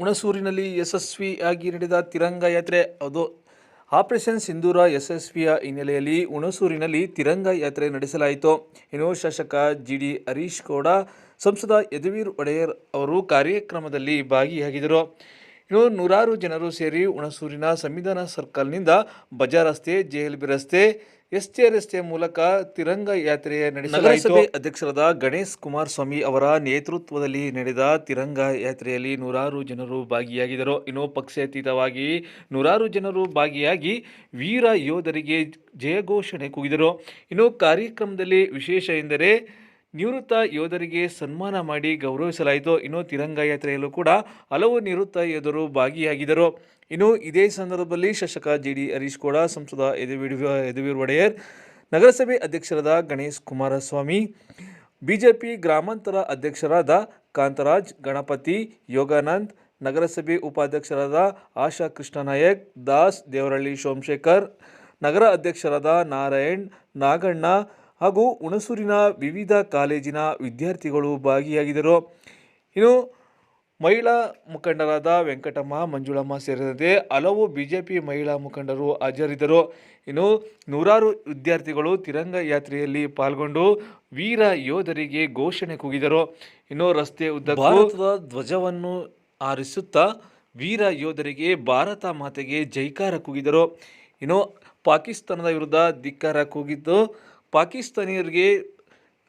ಹುಣಸೂರಿನಲ್ಲಿ ಯಶಸ್ವಿಯಾಗಿ ನಡೆದ ತಿರಂಗ ಯಾತ್ರೆ, ಅದು ಆಪರೇಷನ್ ಸಿಂಧೂರ ಯಶಸ್ವಿಯ ಹಿನ್ನೆಲೆಯಲ್ಲಿ ಹುಣಸೂರಿನಲ್ಲಿ ತಿರಂಗ ಯಾತ್ರೆ ನಡೆಸಲಾಯಿತು. ಇನ್ನು ಶಾಸಕ ಜಿ ಡಿ ಹರೀಶ್ ಗೌಡ, ಸಂಸದ ಯದುವೀರ್ ಒಡೆಯರ್ ಅವರು ಕಾರ್ಯಕ್ರಮದಲ್ಲಿ ಭಾಗಿಯಾಗಿದ್ದರು. ಇನ್ನು ನೂರಾರು ಜನರು ಸೇರಿ ಹುಣಸೂರಿನ ಸಂವಿಧಾನ ಸರ್ಕಲ್ನಿಂದ ಬಜಾರ್ ರಸ್ತೆ ಜೆಎಲ್ಬಿ ರಸ್ತೆ ಎಸ್ಟೇ ರಸ್ತೆ ಮೂಲಕ ತಿರಂಗ ಯಾತ್ರೆ ನಡೆಸಲಾಯಿತು. ಅಧ್ಯಕ್ಷರಾದ ಗಣೇಶ್ ಕುಮಾರ್ ಸ್ವಾಮಿ ಅವರ ನೇತೃತ್ವದಲ್ಲಿ ನಡೆದ ತಿರಂಗ ಯಾತ್ರೆಯಲ್ಲಿ ನೂರಾರು ಜನರು ಭಾಗಿಯಾಗಿದ್ದರು. ಇನ್ನು ಪಕ್ಷಾತೀತವಾಗಿ ನೂರಾರು ಜನರು ಭಾಗಿಯಾಗಿ ವೀರ ಯೋಧರಿಗೆ ಜಯಘೋಷಣೆ ಕೂಗಿದರು. ಇನ್ನು ಕಾರ್ಯಕ್ರಮದಲ್ಲಿ ವಿಶೇಷ ಎಂದರೆ ನಿವೃತ್ತ ಯೋಧರಿಗೆ ಸನ್ಮಾನ ಮಾಡಿ ಗೌರವಿಸಲಾಯಿತು. ಇನ್ನು ತಿರಂಗ ಯಾತ್ರೆಯಲ್ಲೂ ಕೂಡ ಹಲವು ನಿವೃತ್ತ ಯೋಧರು ಭಾಗಿಯಾಗಿದ್ದರು. ಇನ್ನು ಇದೇ ಸಂದರ್ಭದಲ್ಲಿ ಶಾಸಕ ಜಿ ಡಿ ಹರೀಶ್ ಕೂಡ ಸಂಸದ ಯದುವೀರ್ ಯದುವೀರ್ ಒಡೆಯರ್, ನಗರಸಭೆ ಅಧ್ಯಕ್ಷರಾದ ಗಣೇಶ್ ಕುಮಾರಸ್ವಾಮಿ, ಬಿಜೆಪಿ ಗ್ರಾಮಾಂತರ ಅಧ್ಯಕ್ಷರಾದ ಕಾಂತರಾಜ್, ಗಣಪತಿ, ಯೋಗಾನಂದ್, ನಗರಸಭೆ ಉಪಾಧ್ಯಕ್ಷರಾದ ಆಶಾ ಕೃಷ್ಣನಾಯಕ್, ದಾಸ್ ದೇವರಳ್ಳಿ ಸೋಮಶೇಖರ್, ನಗರ ಅಧ್ಯಕ್ಷರಾದ ನಾರಾಯಣ್, ನಾಗಣ್ಣ ಹಾಗೂ ಹುಣಸೂರಿನ ವಿವಿಧ ಕಾಲೇಜಿನ ವಿದ್ಯಾರ್ಥಿಗಳು ಭಾಗಿಯಾಗಿದ್ದರು. ಇನ್ನು ಮಹಿಳಾ ಮುಖಂಡರಾದ ವೆಂಕಟಮ್ಮ, ಮಂಜುಳಮ್ಮ ಸೇರಿದಂತೆ ಹಲವು ಬಿಜೆಪಿ ಮಹಿಳಾ ಮುಖಂಡರು ಹಾಜರಿದ್ದರು. ಇನ್ನು ನೂರಾರು ವಿದ್ಯಾರ್ಥಿಗಳು ತಿರಂಗ ಯಾತ್ರೆಯಲ್ಲಿ ಪಾಲ್ಗೊಂಡು ವೀರ ಯೋಧರಿಗೆ ಘೋಷಣೆ ಕೂಗಿದರು. ಇನ್ನು ರಸ್ತೆ ಉದ್ದ ಭಾರತದ ಧ್ವಜವನ್ನು ಆರಿಸುತ್ತಾ ವೀರ ಯೋಧರಿಗೆ ಭಾರತ ಮಾತೆಗೆ ಜೈಕಾರ ಕೂಗಿದರು. ಇನ್ನು ಪಾಕಿಸ್ತಾನದ ವಿರುದ್ಧ ಧಿಕ್ಕಾರ ಕೂಗಿದ್ದು ಪಾಕಿಸ್ತಾನಿಯರಿಗೆ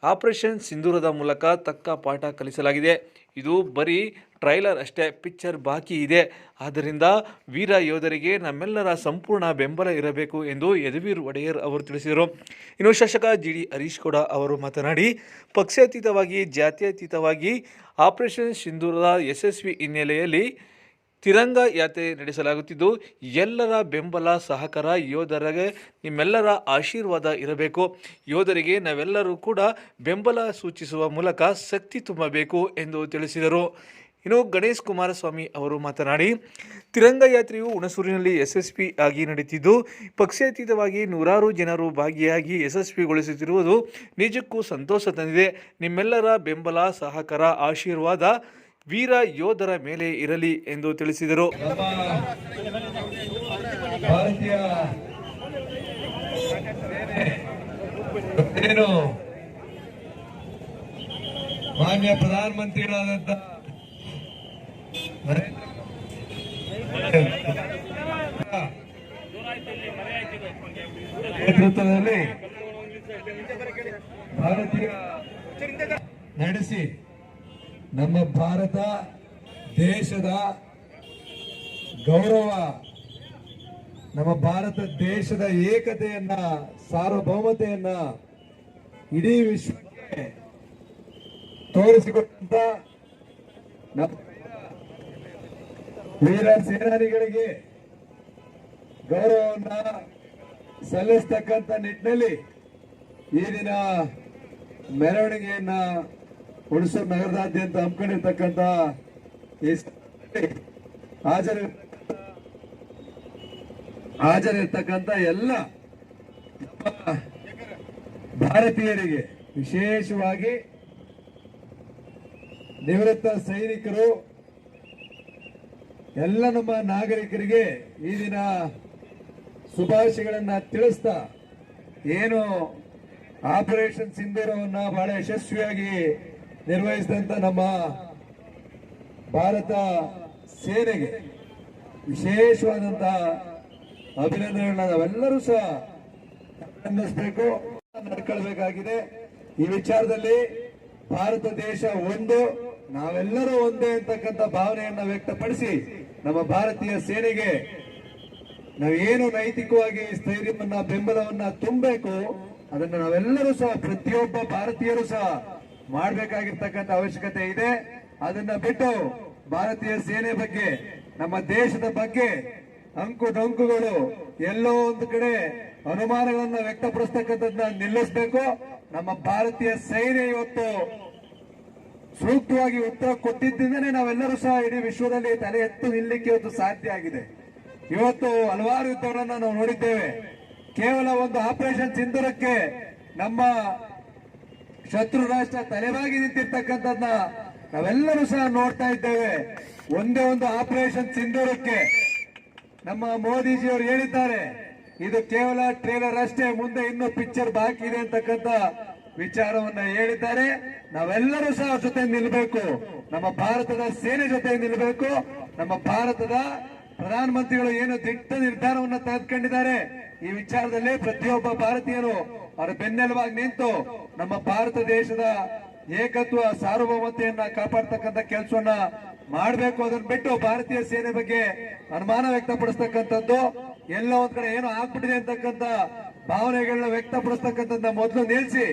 ಆಪರೇಷನ್ ಸಿಂಧೂರದ ಮೂಲಕ ತಕ್ಕ ಪಾಠ ಕಲಿಸಲಾಗಿದೆ. ಇದು ಬರೀ ಟ್ರೈಲರ್ ಅಷ್ಟೇ, ಪಿಕ್ಚರ್ ಬಾಕಿ ಇದೆ. ಆದ್ದರಿಂದ ವೀರ ಯೋಧರಿಗೆ ನಮ್ಮೆಲ್ಲರ ಸಂಪೂರ್ಣ ಬೆಂಬಲ ಇರಬೇಕು ಎಂದು ಯದುವೀರ್ ಒಡೆಯರ್ ಅವರು ತಿಳಿಸಿದರು. ಇನ್ನು ಶಾಸಕ ಜಿ ಡಿ ಹರೀಶ್ ಕೂಡ ಅವರು ಮಾತನಾಡಿ, ಪಕ್ಷಾತೀತವಾಗಿ, ಜಾತ್ಯತೀತವಾಗಿ ಆಪರೇಷನ್ ಸಿಂಧೂರದ ಯಶಸ್ವಿ ಹಿನ್ನೆಲೆಯಲ್ಲಿ ತಿರಂಗ ಯಾತ್ರೆ ನಡೆಸಲಾಗುತ್ತಿದ್ದು, ಎಲ್ಲರ ಬೆಂಬಲ ಸಹಕಾರ ಯೋಧರಿಗೆ, ನಿಮ್ಮೆಲ್ಲರ ಆಶೀರ್ವಾದ ಇರಬೇಕು. ಯೋಧರಿಗೆ ನಾವೆಲ್ಲರೂ ಕೂಡ ಬೆಂಬಲ ಸೂಚಿಸುವ ಮೂಲಕ ಶಕ್ತಿ ತುಂಬಬೇಕು ಎಂದು ತಿಳಿಸಿದರು. ಇನ್ನು ಗಣೇಶ್ ಕುಮಾರಸ್ವಾಮಿ ಅವರು ಮಾತನಾಡಿ, ತಿರಂಗ ಯಾತ್ರೆಯು ಹುಣಸೂರಿನಲ್ಲಿ ಯಶಸ್ವಿ ಆಗಿ ನಡೆಯುತ್ತಿದ್ದು ಪಕ್ಷಾತೀತವಾಗಿ ನೂರಾರು ಜನರು ಭಾಗಿಯಾಗಿ ಯಶಸ್ವಿಗೊಳಿಸುತ್ತಿರುವುದು ನಿಜಕ್ಕೂ ಸಂತೋಷ ತಂದಿದೆ. ನಿಮ್ಮೆಲ್ಲರ ಬೆಂಬಲ, ಸಹಕಾರ, ಆಶೀರ್ವಾದ ವೀರ ಯೋಧರ ಮೇಲೆ ಇರಲಿ ಎಂದು ತಿಳಿಸಿದರು. ಮಾನ್ಯ ಪ್ರಧಾನಮಂತ್ರಿಗಳಾದಂತ ನರೇಂದ್ರ ನೇತೃತ್ವದಲ್ಲಿ ಭಾರತೀಯ ನಡೆಸಿ ನಮ್ಮ ಭಾರತ ದೇಶದ ಗೌರವ, ನಮ್ಮ ಭಾರತ ದೇಶದ ಏಕತೆಯನ್ನ, ಸಾರ್ವಭೌಮತೆಯನ್ನ ಇಡೀ ವಿಶ್ವಕ್ಕೆ ತೋರಿಸಿಕೊಟ್ಟಂತ ವೀರ ಸೇನಾನಿಗಳಿಗೆ ಗೌರವವನ್ನ ಸಲ್ಲಿಸ್ತಕ್ಕಂಥ ನಿಟ್ಟಿನಲ್ಲಿ ಈ ದಿನ ಮೆರವಣಿಗೆಯನ್ನ ಹುಣಸೂರು ನಗರದಾದ್ಯಂತ ಸಭೆಯಲ್ಲಿ ಹಾಜರಿ ಹಾಜರಿರ್ತಕ್ಕಂಥ ಎಲ್ಲ ಭಾರತೀಯರಿಗೆ ವಿಶೇಷವಾಗಿ ನಿವೃತ್ತ ಸೈನಿಕರು, ಎಲ್ಲ ನಮ್ಮ ನಾಗರಿಕರಿಗೆ ಈ ದಿನ ಶುಭಾಶಯಗಳನ್ನ ತಿಳಿಸ್ತಾ ಏನು ಆಪರೇಷನ್ ಸಿಂಧೂರವನ್ನ ಬಹಳ ಯಶಸ್ವಿಯಾಗಿ ನಿರ್ವಹಿಸಿದಂತ ನಮ್ಮ ಭಾರತ ಸೇನೆಗೆ ವಿಶೇಷವಾದಂತಹ ಅಭಿನಂದನೆಗಳನ್ನ ನಾವೆಲ್ಲರೂ ಸಹ ಅನ್ನಿಸ್ಬೇಕು ನಡ್ಕೊಳ್ಬೇಕಾಗಿದೆ. ಈ ವಿಚಾರದಲ್ಲಿ ಭಾರತ ದೇಶ ಒಂದು, ನಾವೆಲ್ಲರೂ ಒಂದೇ ಅಂತಕ್ಕಂಥ ಭಾವನೆಯನ್ನ ವ್ಯಕ್ತಪಡಿಸಿ ನಮ್ಮ ಭಾರತೀಯ ಸೇನೆಗೆ ನಾವೇನು ನೈತಿಕವಾಗಿ ಸ್ಥೈರ್ಯವನ್ನ, ಬೆಂಬಲವನ್ನ ತುಂಬಬೇಕು, ಅದನ್ನು ನಾವೆಲ್ಲರೂ ಸಹ ಪ್ರತಿಯೊಬ್ಬ ಭಾರತೀಯರು ಸಹ ಮಾಡಬೇಕಾಗಿರ್ತಕ್ಕಂಥ ಅವಶ್ಯಕತೆ ಇದೆ. ಅದನ್ನ ಬಿಟ್ಟು ಭಾರತೀಯ ಸೇನೆ ಬಗ್ಗೆ, ನಮ್ಮ ದೇಶದ ಬಗ್ಗೆ ಅಂಕು ಡೊಂಕುಗಳು ಎಲ್ಲೋ ಒಂದು ಕಡೆ ಅನುಮಾನಗಳನ್ನ ವ್ಯಕ್ತಪಡಿಸ್ತಕ್ಕಂಥದ್ದನ್ನ ನಿಲ್ಲಿಸಬೇಕು. ನಮ್ಮ ಭಾರತೀಯ ಸೇನೆ ಇವತ್ತು ಸೂಕ್ತವಾಗಿ ಉತ್ತರ ಕೊಟ್ಟಿದ್ದಿಂದನೇ ನಾವೆಲ್ಲರೂ ಸಹ ಇಡೀ ವಿಶ್ವದಲ್ಲಿ ತಲೆ ಎತ್ತು ನಿಲ್ಲಕ್ಕೆ ಇವತ್ತು ಸಾಧ್ಯ ಆಗಿದೆ. ಇವತ್ತು ಹಲವಾರು ಯುದ್ಧಗಳನ್ನ ನಾವು ನೋಡಿದ್ದೇವೆ. ಕೇವಲ ಒಂದು ಆಪರೇಷನ್ ಸಿಂಧೂರಕ್ಕೆ ನಮ್ಮ ಶತ್ರು ರಾಷ್ಟ್ರ ತಲೆಬಾಗಿ ನಿಂತಿರ್ತಕ್ಕಂಥದ್ನ ನಾವೆಲ್ಲರೂ ಸಹ ನೋಡ್ತಾ ಇದ್ದೇವೆ. ಒಂದೇ ಒಂದು ಆಪರೇಷನ್ ಸಿಂಧೂರಕ್ಕೆ ನಮ್ಮ ಮೋದಿಜಿಯವರು ಹೇಳಿದ್ದಾರೆ, ಇದು ಕೇವಲ ಟ್ರೇಲರ್ ಅಷ್ಟೇ, ಮುಂದೆ ಇನ್ನೂ ಪಿಕ್ಚರ್ ಬಾಕಿ ಇದೆ ಅಂತಕ್ಕಂಥ ವಿಚಾರವನ್ನ ಹೇಳಿದ್ದಾರೆ. ನಾವೆಲ್ಲರೂ ಸಹ ಜೊತೆ ನಿಲ್ಬೇಕು. ನಮ್ಮ ಭಾರತದ ಸೇನೆ ಜೊತೆ ನಿಲ್ಬೇಕು. ನಮ್ಮ ಭಾರತದ ಪ್ರಧಾನಮಂತ್ರಿಗಳು ಏನು ದಿಟ್ಟ ನಿರ್ಧಾರವನ್ನ ತೆಗೆದುಕೊಂಡಿದ್ದಾರೆ ಈ ವಿಚಾರದಲ್ಲಿ ಪ್ರತಿಯೊಬ್ಬ ಭಾರತೀಯರು ಅವರ ಬೆನ್ನೆಲುವಾಗಿ ನಿಂತು ನಮ್ಮ ಭಾರತ ದೇಶದ ಏಕತ್ವ, ಸಾರ್ವಭೌಮತೆಯನ್ನ ಕಾಪಾಡ್ತಕ್ಕಂಥ ಕೆಲಸವನ್ನ ಮಾಡಬೇಕು ಅದನ್ನ ಬಿಟ್ಟು ಭಾರತೀಯ ಸೇನೆ ಬಗ್ಗೆ ಅನುಮಾನ ವ್ಯಕ್ತಪಡಿಸ್ತಕ್ಕಂಥದ್ದು, ಎಲ್ಲ ಒಂದ್ ಕಡೆ ಏನೋ ಆಗ್ಬಿಟ್ಟಿದೆ ಅಂತಕ್ಕಂಥ ಭಾವನೆಗಳನ್ನ ವ್ಯಕ್ತಪಡಿಸ್ತಕ್ಕಂಥದ್ದ ಮೊದಲು ನಿಲ್ಸಿ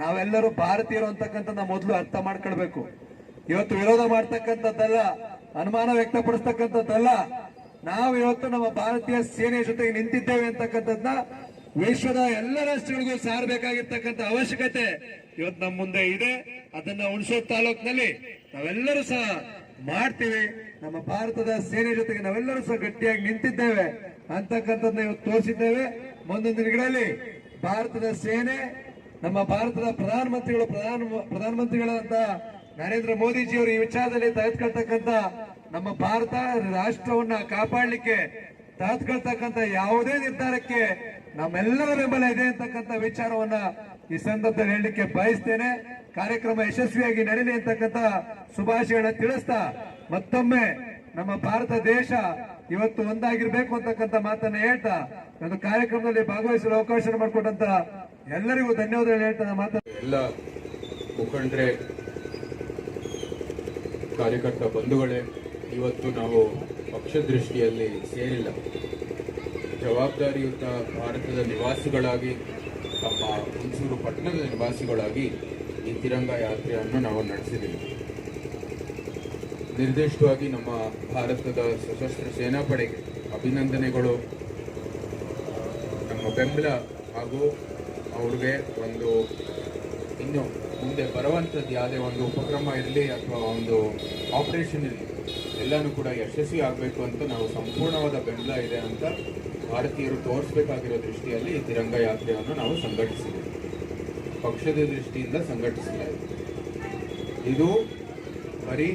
ನಾವೆಲ್ಲರೂ ಭಾರತೀಯರು ಅಂತಕ್ಕಂಥದ್ದ ಮೊದಲು ಅರ್ಥ ಮಾಡ್ಕೊಳ್ಬೇಕು. ಇವತ್ತು ವಿರೋಧ ಮಾಡ್ತಕ್ಕಂಥದ್ದಲ್ಲ, ಅನುಮಾನ ವ್ಯಕ್ತಪಡಿಸ್ತಕ್ಕಂಥದ್ದಲ್ಲ ನಾವು ಇವತ್ತು ನಮ್ಮ ಭಾರತೀಯ ಸೇನೆ ಜೊತೆಗೆ ನಿಂತಿದ್ದೇವೆ ಅಂತಕ್ಕಂಥದ್ದನ್ನ ವಿಶ್ವದ ಎಲ್ಲ ರಾಷ್ಟ್ರಗಳಿಗೂ ಸಾರಬೇಕಾಗಿರ್ತಕ್ಕಂಥ ಅವಶ್ಯಕತೆ ಇವತ್ತು ನಮ್ಮ ಮುಂದೆ ಇದೆ. ಅದನ್ನ ಹುಣಸೂರು ತಾಲೂಕಿನಲ್ಲಿ ನಾವೆಲ್ಲರೂ ಸಹ ಮಾಡ್ತೀವಿ. ನಮ್ಮ ಭಾರತದ ಸೇನೆ ಜೊತೆಗೆ ನಾವೆಲ್ಲರೂ ಸಹ ಗಟ್ಟಿಯಾಗಿ ನಿಂತಿದ್ದೇವೆ ಅಂತಕ್ಕಂಥದ್ದನ್ನ ಇವತ್ತು ತೋರಿಸಿದ್ದೇವೆ. ಮುಂದಿನ ದಿನಗಳಲ್ಲಿ ಭಾರತದ ಸೇನೆ, ನಮ್ಮ ಭಾರತದ ಪ್ರಧಾನಮಂತ್ರಿಗಳು, ಪ್ರಧಾನ ಪ್ರಧಾನಮಂತ್ರಿಗಳಾದಂತಹ ನರೇಂದ್ರ ಮೋದಿಜಿಯವರು ಈ ವಿಚಾರದಲ್ಲಿ ತೆಗೆದುಕೊಳ್ತಕ್ಕಂಥ ನಮ್ಮ ಭಾರತ ರಾಷ್ಟ್ರವನ್ನ ಕಾಪಾಡಲಿಕ್ಕೆ ತಾತ್ಕೊಳ್ತಕ್ಕಂತ ಯಾವುದೇ ನಿರ್ಧಾರಕ್ಕೆ ನಮ್ಮೆಲ್ಲರ ಬೆಂಬಲ ಇದೆ ಅಂತಕ್ಕಂಥ ವಿಚಾರವನ್ನ ಈ ಸಂದರ್ಭದಲ್ಲಿ ಹೇಳಲಿಕ್ಕೆ ಬಯಸ್ತೇನೆ. ಕಾರ್ಯಕ್ರಮ ಯಶಸ್ವಿಯಾಗಿ ನಡೀಲಿ ಅಂತಕ್ಕಂಥ ಶುಭಾಶಯಗಳನ್ನ ತಿಳಿಸ್ತಾ ಮತ್ತೊಮ್ಮೆ ನಮ್ಮ ಭಾರತ ದೇಶ ಇವತ್ತು ಒಂದಾಗಿರ್ಬೇಕು ಅಂತಕ್ಕಂಥ ಮಾತನ್ನ ಹೇಳ್ತಾ ಒಂದು ಕಾರ್ಯಕ್ರಮದಲ್ಲಿ ಭಾಗವಹಿಸಲು ಅವಕಾಶ ಮಾಡಿಕೊಟ್ಟಂತ ಎಲ್ಲರಿಗೂ ಧನ್ಯವಾದಗಳು ಹೇಳ್ತಾ ಮಾತ ಎಲ್ಲ ಮುಖಂಡರೇ, ಕಾರ್ಯಕರ್ತ ಬಂಧುಗಳೇ ಇವತ್ತು ನಾವು ಪಕ್ಷದೃಷ್ಟಿಯಲ್ಲಿ ಸೇರಿಲ್ಲ. ಜವಾಬ್ದಾರಿಯುತ ಭಾರತದ ನಿವಾಸಿಗಳಾಗಿ, ತಮ್ಮ ಹುಣಸೂರು ಪಟ್ಟಣದ ನಿವಾಸಿಗಳಾಗಿ ಈ ತಿರಂಗ ಯಾತ್ರೆಯನ್ನು ನಾವು ನಡೆಸಿದ್ದೀವಿ ನಿರ್ದಿಷ್ಟವಾಗಿ ನಮ್ಮ ಭಾರತದ ಸಶಸ್ತ್ರ ಸೇನಾಪಡೆಗೆ ಅಭಿನಂದನೆಗಳು. ನಮ್ಮ ಬೆಂಬಲ ಹಾಗೂ ಅವ್ರಿಗೆ ಒಂದು ಇನ್ನು ಮುಂದೆ ಬರುವಂಥದ್ದು ಯಾವುದೇ ಒಂದು ಉಪಕ್ರಮ ಇರಲಿ ಅಥವಾ ಒಂದು ಆಪರೇಷನ್ ಇರಲಿ ಎಲ್ಲನೂ ಕೂಡ ಯಶಸ್ವಿ ಆಗಬೇಕು ಅಂತ ನಾವು ಸಂಪೂರ್ಣವಾದ ಬೆಂಬಲ ಇದೆ ಅಂತ ಭಾರತೀಯರು ತೋರಿಸಬೇಕಾಗಿರೋ ದೃಷ್ಟಿಯಲ್ಲಿ ಈ ತಿರಂಗ ಯಾತ್ರೆಯನ್ನು ನಾವು ಸಂಘಟಿಸಿದ್ದೇವೆ. ಪಕ್ಷದ ದೃಷ್ಟಿಯಿಂದ ಸಂಘಟಿಸಿಲ್ಲ ಇದು. ಇದು ಬರೀ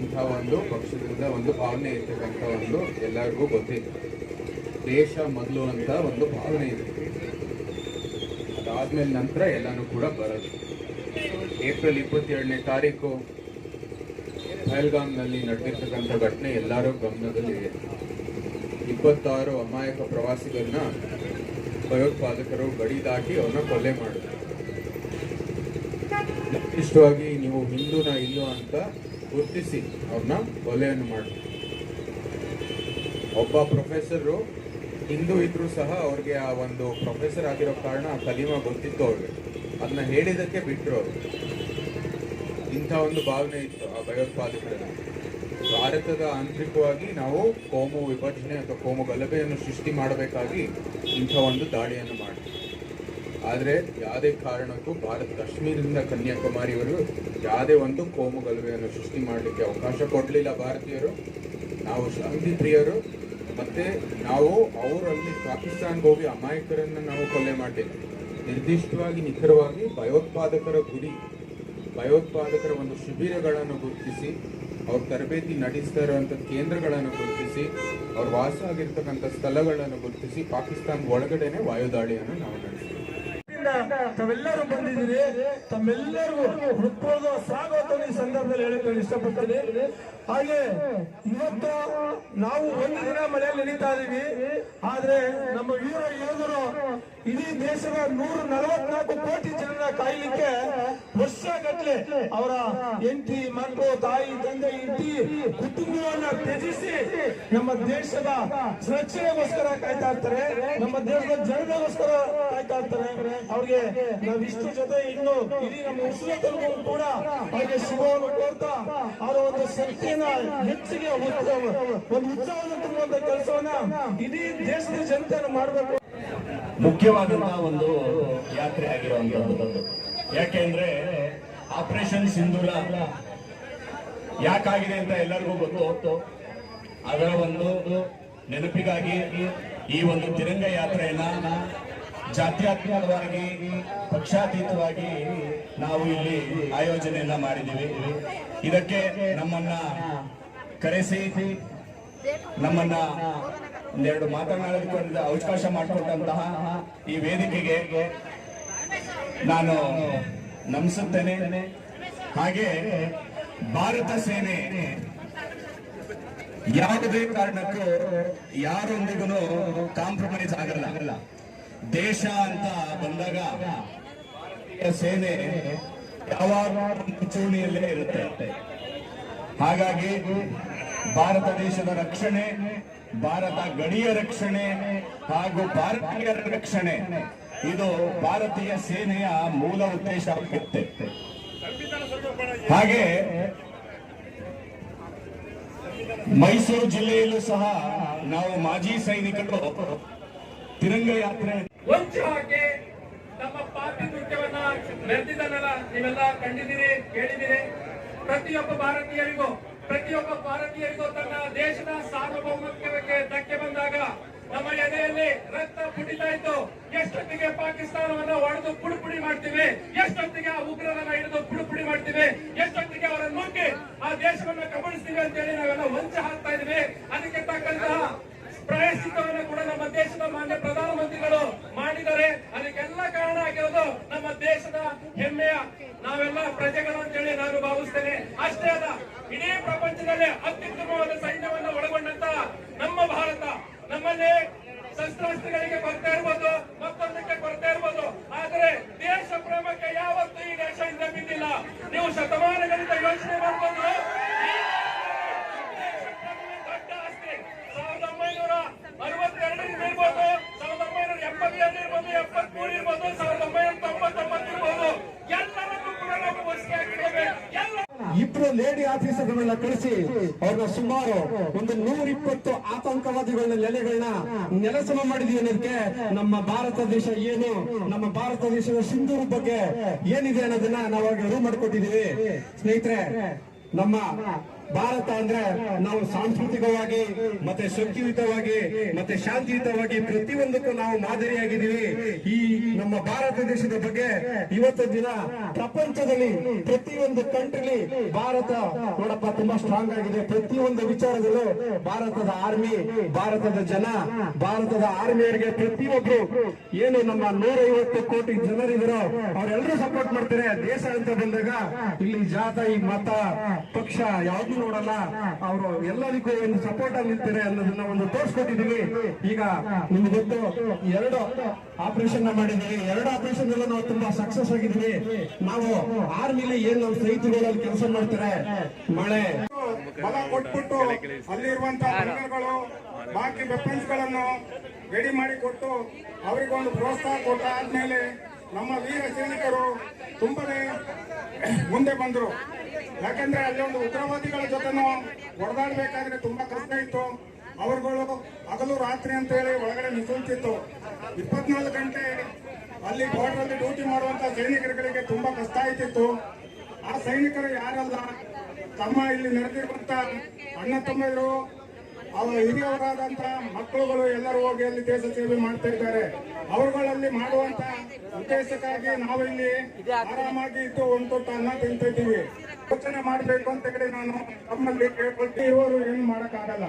ಇಂಥ ಒಂದು ಪಕ್ಷದಿಂದ ಒಂದು ಭಾವನೆ ಇರ್ತಕ್ಕಂಥ ಒಂದು ಎಲ್ಲರಿಗೂ ಗೊತ್ತಿದೆ. ದೇಶ ಮೊದಲು ಅಂತ ಒಂದು ಭಾವನೆ ಇದೆ. ಅದಾದ್ಮೇಲೆ ನಂತರ ಎಲ್ಲನೂ ಕೂಡ ಬರೋದು. ಏಪ್ರಿಲ್ ಇಪ್ಪತ್ತೆರಡನೇ ತಾರೀಕು ಪಹಲ್ಗಾಮ್ನಲ್ಲಿ ನಡೆದಿರ್ತಕ್ಕಂಥ ಘಟನೆ ಎಲ್ಲರೂ ಗಮನದಲ್ಲಿದೆ ಇಪ್ಪತ್ತಾರು ಅಮಾಯಕ ಪ್ರವಾಸಿಗರನ್ನ ಭಯೋತ್ಪಾದಕರು ಗಡಿ ದಾಟಿ ಅವ್ರನ್ನ ಕೊಲೆ ಮಾಡಿದ್ರು. ನಿರ್ದಿಷ್ಟವಾಗಿ ನೀವು ಹಿಂದೂನ ಇಲ್ಲೋ ಅಂತ ಗುರುತಿಸಿ ಅವ್ರನ್ನ ಕೊಲೆಯನ್ನು ಮಾಡಿದ್ರು. ಒಬ್ಬ ಪ್ರೊಫೆಸರು ಹಿಂದೂ ಇದ್ರೂ ಸಹ ಅವ್ರಿಗೆ ಆ ಒಂದು ಪ್ರೊಫೆಸರ್ ಆಗಿರೋ ಕಾರಣ ಕಲಿಮಾ ಗೊತ್ತಿತ್ತು ಅವ್ರಿಗೆ. ಅದನ್ನ ಹೇಳಿದಕ್ಕೆ ಬಿಟ್ಟರು ಅವರು. ಇಂಥ ಒಂದು ಭಾವನೆ ಇತ್ತು ಆ ಭಯೋತ್ಪಾದಕರಲ್ಲಿ. ಭಾರತದ ಆಂತರಿಕವಾಗಿ ನಾವು ಕೋಮು ವಿಭಜನೆ ಅಥವಾ ಕೋಮು ಗಲಭೆಯನ್ನು ಸೃಷ್ಟಿ ಮಾಡಬೇಕಾಗಿ ಇಂಥ ಒಂದು ದಾಳಿಯನ್ನು ಮಾಡಿ ಆದರೆ ಯಾವುದೇ ಕಾರಣಕ್ಕೂ ಭಾರತ ಕಾಶ್ಮೀರದಿಂದ ಕನ್ಯಾಕುಮಾರಿಯವರು ಯಾವುದೇ ಒಂದು ಕೋಮು ಗಲಭೆಯನ್ನು ಸೃಷ್ಟಿ ಮಾಡಲಿಕ್ಕೆ ಅವಕಾಶ ಕೊಡಲಿಲ್ಲ ಭಾರತೀಯರು. ನಾವು ಶಾಂತಿ ಪ್ರಿಯರು ಮತ್ತು ನಾವು ಅವರಲ್ಲಿ ಪಾಕಿಸ್ತಾನ್ಗೆ ಹೋಗಿ ಅಮಾಯಕರನ್ನು ನಾವು ಕೊಲೆ ಮಾಡಲಿಲ್ಲ. ನಿರ್ದಿಷ್ಟವಾಗಿ, ನಿಖರವಾಗಿ ಭಯೋತ್ಪಾದಕರ ಗುರಿ ಭಯೋತ್ಪಾದಕರ ಒಂದು ಶಿಬಿರಗಳನ್ನು ಗುರುತಿಸಿ, ಅವ್ರ ತರಬೇತಿ ನಡೆಸ್ತಾ ಇರುವಂಥ ಕೇಂದ್ರಗಳನ್ನು ಗುರುತಿಸಿ, ಅವ್ರ ವಾಸ ಆಗಿರ್ತಕ್ಕಂಥ ಸ್ಥಳಗಳನ್ನು ಗುರುತಿಸಿ ಪಾಕಿಸ್ತಾನ ಒಳಗಡೆನೆ ವಾಯುದಾಳಿಯನ್ನು ನಾವು ನಡೆಸಿದ್ವಿ ತಾವೆಲ್ಲರೂ ಬಂದಿದ್ದೀರಿ. ತಮ್ಮೆಲ್ಲರಿಗೂ ಹೃತ್ಪೂರ್ವ ಸ್ವಾಗತ ಈ ಸಂದರ್ಭದಲ್ಲಿ ಹೇಳಕ್ಕೆ ಇಷ್ಟಪಡ್ತೀನಿ. ಹಾಗೆ ಇವತ್ತು ನಾವು ಒಂದು ದಿನ ಮಳೆಯಲ್ಲಿ ನಡೀತಾ ಇದೀವಿ. ಆದ್ರೆ ನಮ್ಮ ವೀರ ಇಡೀ ದೇಶದ ನೂರ ನಲವತ್ನಾಲ್ಕು ಕೋಟಿ ಜನರ ಕಾಯ್ಲಿಕ್ಕೆ ವರ್ಷ ಗಟ್ಟಲೆ ಅವರ ಎಂಟಿ ಮಕ್ಕಳು ತಾಯಿ, ತಂದೆ ಇಟ್ಟಿ ಕುಟುಂಬವನ್ನ ತ್ಯಜಿಸಿ ನಮ್ಮ ದೇಶದ ಸುರಕ್ಷತೆಗೋಸ್ಕರ ಕಾಯ್ತಾ ಇರ್ತಾರೆ, ನಮ್ಮ ದೇಶದ ಜನರಿಗೋಸ್ಕರ ಕಾಯ್ತಾ ಇರ್ತಾರೆ. ಅವ್ರಿಗೆ ನಾವಿಷ್ಟು ಜೊತೆ ಇನ್ನು ಇಡೀ ನಮ್ಮ ಉಸಿರು ಕೂಡ ಅವ್ರಿಗೆ ಶುಭವನ್ನು ಕೋರ್ತಾ ಅವರ ಒಂದು ಶಕ್ತಿಯನ್ನ ಹೆಚ್ಚಿಗೆ ಒಂದು ಉತ್ಸಾಹವನ್ನು ತುಂಬುವಂತ ಕೆಲಸವನ್ನ ಇಡೀ ದೇಶದ ಜನತೆಯನ್ನು ಮಾಡಬೇಕು. ಮುಖ್ಯವಾದಂತಹ ಒಂದು ಯಾತ್ರೆ ಆಗಿರುವಂತಹದ್ದು ಯಾಕೆಂದ್ರೆ ಆಪರೇಷನ್ ಸಿಂಧೂರ ಯಾಕಾಗಿದೆ ಅಂತ ಎಲ್ಲರಿಗೂ ಗೊತ್ತು. ಅದರ ಒಂದು ನೆನಪಿಗಾಗಿ ಈ ಒಂದು ತಿರಂಗ ಯಾತ್ರೆಯನ್ನ ಜಾತ್ಯಾತ್ಮಕವಾಗಿ, ಪಕ್ಷಾತೀತವಾಗಿ ನಾವು ಇಲ್ಲಿ ಆಯೋಜನೆಯನ್ನ ಮಾಡಿದ್ದೀವಿ. ಇದಕ್ಕೆ ನಮ್ಮನ್ನ ಕರೆಸಿ, ನಮ್ಮನ್ನ ಒಂದೆರಡು ಮಾತನಾಡಿಕೊಂಡ ಅವಕಾಶ ಮಾಡಿಕೊಟ್ಟಂತಹ ಈ ವೇದಿಕೆಗೆ ನಾನು ನಮಿಸುತ್ತೇನೆ. ಹಾಗೆ ಭಾರತ ಸೇನೆ ಯಾವುದೇ ಕಾರಣಕ್ಕೂ ಯಾರೊಂದಿಗೂ ಕಾಂಪ್ರಮೈಸ್ ಆಗಲ್ಲ. ದೇಶ ಅಂತ ಬಂದಾಗ ಸೇನೆ ಯಾವಾಗ ಚೂಣಿಯಲ್ಲೇ ಇರುತ್ತೆ. ಹಾಗಾಗಿ ಭಾರತ ದೇಶದ ರಕ್ಷಣೆ ಭಾರತ ಗಡಿಯ ರಕ್ಷಣೆ ಹಾಗೂ ಭಾರತೀಯರ ರಕ್ಷಣೆ. ಇದು ಭಾರತೀಯ ಸೇನೆಯ ಮೂಲ ಉದ್ದೇಶವಾಗಿರುತ್ತೆ ಹಾಗೆ ಮೈಸೂರು ಜಿಲ್ಲೆಯಲ್ಲೂ ಸಹ ನಾವು ಮಾಜಿ ಸೈನಿಕರು ತಿರಂಗ ಯಾತ್ರೆ ಹಾಕಿ ನೀವೆಲ್ಲ ಕಂಡಿದ್ದೀರಿ, ಕೇಳಿದ್ದೀರಿ. ಪ್ರತಿಯೊಬ್ಬ ಭಾರತೀಯರಿಗೂ ಪ್ರತಿಯೊಬ್ಬ ಭಾರತೀಯರಿಗೂ ತನ್ನ ದೇಶದ ಸಾರ್ವಭೌಮತ್ವಕ್ಕೆ ಧಕ್ಕೆ ಬಂದಾಗ ನಮ್ಮ ಎದೆಯಲ್ಲಿ ರಕ್ತ ಪುಟಿತಾ ಇತ್ತು. ಎಷ್ಟೊತ್ತಿಗೆ ಪಾಕಿಸ್ತಾನವನ್ನ ಹೊಡೆದು ಪುಡುಪುಡಿ ಪುಡಿ ಮಾಡ್ತೀವಿ? ಎಷ್ಟೊತ್ತಿಗೆ ಆ ಉಗ್ರರನ್ನ ಹಿಡಿದು ಪುಡುಪುಡಿ ಪುಡಿ ಮಾಡ್ತೀವಿ? ಎಷ್ಟೊತ್ತಿಗೆ ಅವರನ್ನು ನುಗ್ಗಿ ಆ ದೇಶವನ್ನ ಕಬಳಿಸ್ತೀವಿ ಅಂತೇಳಿ ನಾವೆಲ್ಲ ಹೊಂಚ ಹಾಕ್ತಾ ಇದೀವಿ ಅದಕ್ಕೆ ತಕ್ಕಂತಹ ಪ್ರಾಯಶ್ಚಿತ್ತವನ್ನು ಕೂಡ ನಮ್ಮ ದೇಶದ ಮಾನ್ಯ ಪ್ರಧಾನಮಂತ್ರಿಗಳು ಮಾಡಿದ್ದಾರೆ ಅದಕ್ಕೆಲ್ಲ ಕಾರಣ ಆಗಿರೋದು ನಮ್ಮ ದೇಶದ ಹೆಮ್ಮೆಯ ನಾವೆಲ್ಲ ಪ್ರಜೆಗಳು ಅಂತೇಳಿ ನಾನು ಭಾವಿಸ್ತೇನೆ ಅಷ್ಟೇ ಅಲ್ಲ ಇಡೀ ಪ್ರಪಂಚದಲ್ಲಿ ಅತ್ಯುತ್ತಮವಾದ ಸೈನ್ಯವನ್ನು ಒಳಗೊಂಡಂತ ನಮ್ಮ ಭಾರತ ನಮ್ಮಲ್ಲಿ ಶಸ್ತ್ರಾಸ್ತ್ರಗಳಿಗೆ ಕೊರತೆ ಇರ್ಬೋದು ಮತ್ತೊಂದಕ್ಕೆ ಕೊರತೆ ಇರ್ಬೋದು ಆದರೆ ದೇಶ ಯಾವತ್ತೂ ಈ ದೇಶ ಹಿಂದೆ ಬಿದ್ದಿಲ್ಲ. ನೀವು ಶತಮಾನಗಳಿಂದ ಯೋಚನೆ ಈ ದೊಡ್ಡ ಆಸ್ತಿ. ಸಾವಿರದ ಒಂಬೈನೂರ ಅರವತ್ತೆರಡರಿಂದ ಇರ್ಬೋದು, ಸಾವಿರದ ಒಂಬೈನೂರ ಎಪ್ಪತ್ತೆರಡು ಇರ್ಬೋದು ಎಪ್ಪತ್ಮೂರು ಇರ್ಬೋದು, ಸಾವಿರದ ಒಂಬೈನೂರ ತೊಂಬತ್ತೊಂಬತ್ತು ಇರ್ಬೋದು. ಎಲ್ಲರನ್ನೂ ಕೂಡ ನಾವು ಒಸಿಗೆ ಹಾಕಿದ್ದೇವೆ ಎಲ್ಲ ಇಬ್ರು ಲೇಡಿ ಆಫೀಸರ್ಗಳನ್ನ ಕಳಿಸಿ ಅವ್ರನ್ನ ಸುಮಾರು ಒಂದು ನೂರ ಇಪ್ಪತ್ತು ಆತಂಕವಾದಿಗಳನ್ನ, ನೆಲೆಗಳನ್ನ ನೆಲಸಮ ಮಾಡಿದೀವಿ ಅನ್ನೋದಕ್ಕೆ ನಮ್ಮ ಭಾರತ ದೇಶ ಏನು, ನಮ್ಮ ಭಾರತ ದೇಶದ ಸಿಂಧೂರು ಬಗ್ಗೆ ಏನಿದೆ ಅನ್ನೋದನ್ನ ನಾವಾಗ ಅರಿವು ಮಾಡ್ಕೊಟ್ಟಿದೀವಿ ಸ್ನೇಹಿತರೆ, ನಮ್ಮ ಭಾರತ ಅಂದ್ರೆ ನಾವು ಸಾಂಸ್ಕೃತಿಕವಾಗಿ, ಮತ್ತೆ ಶಕ್ತಿಯುತವಾಗಿ, ಮತ್ತೆ ಶಾಂತಿಯುತವಾಗಿ ಪ್ರತಿಯೊಂದಕ್ಕೂ ನಾವು ಮಾದರಿಯಾಗಿದ್ದೀವಿ. ಈ ನಮ್ಮ ಭಾರತ ದೇಶದ ಬಗ್ಗೆ ಇವತ್ತು ದಿನ ಪ್ರಪಂಚದಲ್ಲಿ ಪ್ರತಿಯೊಂದು ಕಂಟ್ರಿಲಿ ಭಾರತ ನೋಡಪ್ಪ ತುಂಬಾ ಸ್ಟ್ರಾಂಗ್ ಆಗಿದೆ. ಪ್ರತಿಯೊಂದು ವಿಚಾರದಲ್ಲೂ ಭಾರತದ ಆರ್ಮಿ ಭಾರತದ ಜನ, ಭಾರತದ ಆರ್ಮಿಯರಿಗೆ ಪ್ರತಿಯೊಬ್ರು ಏನು ನಮ್ಮ ನೂರೈವತ್ತು ಕೋಟಿ ಜನರಿದ್ರು ಅವರೆಲ್ಲರೂ ಸಪೋರ್ಟ್ ಮಾಡ್ತಾರೆ. ದೇಶ ಅಂತ ಬಂದಾಗ ಇಲ್ಲಿ ಜಾತ ಈ ಮತ, ಪಕ್ಷ ಯಾವ್ದು ನೋಡಲ್ಲ, ಅವರು ಎಲ್ಲರಿಗೂ ಒಂದು ಸಪೋರ್ಟ್ ಆಗಿ ನಿಲ್ತಾರೆ ಅನ್ನೋದನ್ನ ಒಂದು ತೋರಿಸ್ಕೊಟ್ಟಿದೀವಿ. ಈಗ ನಿಮ್ಗೆ ಗೊತ್ತು, ಎರಡು ಆಪರೇಷನ್ ಮಾಡಿದೀವಿ ಎರಡು ಆಪರೇಷನ್ ಎಲ್ಲ ನಾವು ತುಂಬಾ ಸಕ್ಸಸ್ ಆಗಿದೀವಿ ನಾವು ಆರ್ಮಿಲಿ ಏನ್ ನಮ್ಮ ಸ್ನೇಹಿತರುಗಳಲ್ಲಿ ಕೆಲಸ ಮಾಡ್ತಾರೆ? ಮಳೆ. ಬಲ ಕೊಟ್ಬಿಟ್ಟು ಅಲ್ಲಿರುವಂತಹ ಬಂಗರ್ಗಳು ಬಾಕಿ ವೆಪನ್ಸ್ಗಳನ್ನು ರೆಡಿ ಮಾಡಿ ಕೊಟ್ಟು ಅವರಿಗೊಂದು ಪ್ರೋತ್ಸಾಹ ಕೊಟ್ಟ ಆದ್ಮೇಲೆ ನಮ್ಮ ವೀರ ಸೈನಿಕರು ತುಂಬನೇ ಮುಂದೆ ಬಂದರು. ಯಾಕಂದ್ರೆ ಅಲ್ಲಿ ಒಂದು ಉಗ್ರವಾದಿಗಳ ಜೊತೆನೂ ಹೊಡೆದಾಡ್ಬೇಕಾದ್ರೆ ತುಂಬಾ ಕಷ್ಟ ಇತ್ತು. ಅವರುಗಳು ಹಗಲು ರಾತ್ರಿ ಅಂತ ಹೇಳಿ ಒಳಗಡೆ ನುಸುಳ್ತಿತ್ತು ಇಪ್ಪತ್ನಾಲ್ಕು ಗಂಟೆ ಅಲ್ಲಿ ಬಾರ್ಡರ್ ಡ್ಯೂಟಿ ಮಾಡುವಂತ ಸೈನಿಕರುಗಳಿಗೆ ತುಂಬಾ ಕಷ್ಟ ಆಯ್ತಿತ್ತು ಆ ಸೈನಿಕರು ಯಾರಲ್ಲ? ತಮ್ಮ ಇಲ್ಲಿ ನಡೆದಿರುವಂತ ಅಣ್ಣ ತಮ್ಮರು ಅವ ಹಿರಿಯವರಾದಂತ ಮಕ್ಕಳುಗಳು ಎಲ್ಲರೂ ಹೋಗಿ ಅಲ್ಲಿ ದೇಶ ಸೇವೆ ಮಾಡ್ತಾ ಇದ್ದಾರೆ. ಅವರುಗಳಲ್ಲಿ ಮಾಡುವಂತ ಉದ್ದೇಶಕ್ಕಾಗಿ ನಾವು ಇಲ್ಲಿ ಆರಾಮಾಗಿ ಇದ್ದು ಒಂದು ಅನ್ನ ತಿಂತ ಇದ್ದೀವಿ. ಯೋಚನೆ ಮಾಡಬೇಕು ಅಂತ ಹೇಳಿ ನಾನು ತಮ್ಮಲ್ಲಿ ಕೇಳ್ಕೊಳ್ತೀನಿ ಇವರು ಏನು ಮಾಡಕ್ಕಾಗಲ್ಲ.